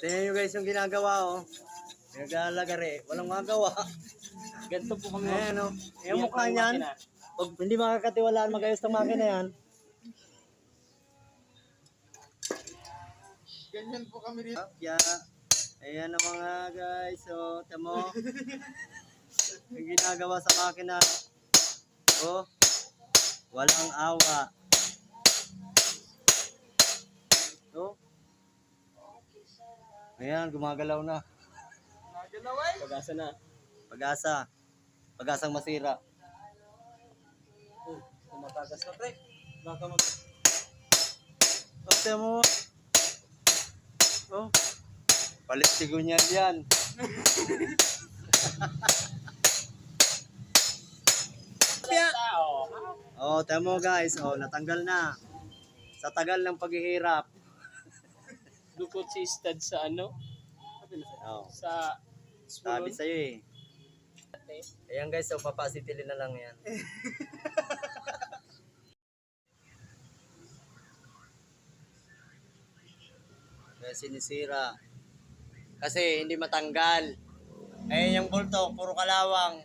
Tingnan nyo guys yung ginagawa oh. Naglalagari. Walang magawa. Ganito po kami. Ayan oh. Yung mukha niyan. Pag hindi makakatiwalaan magayos ng makina yan. Ganyan po kami rito. Yeah. Ayan ang mga guys. So, tamo. yung ginagawa sa makina. Oh. Walang awa. Ayan, gumagalaw na. Nagalaway. Pag-asa na. Pag-asa. Pag-asang masira. Oh, tumatagas na pre. Baka mag... Oh, tamo. Oh. Palit sigunyan yan. Tao. Oh, tamo guys. Oh, natanggal na. Sa tagal ng paghihirap. Dukot si Stad sa ano? Oh, Sa sabi sa'yo eh. Ayan guys, so papasitilin na lang yan. Kaya sinisira. Kasi hindi matanggal. Ayan yung bulto, puro kalawang.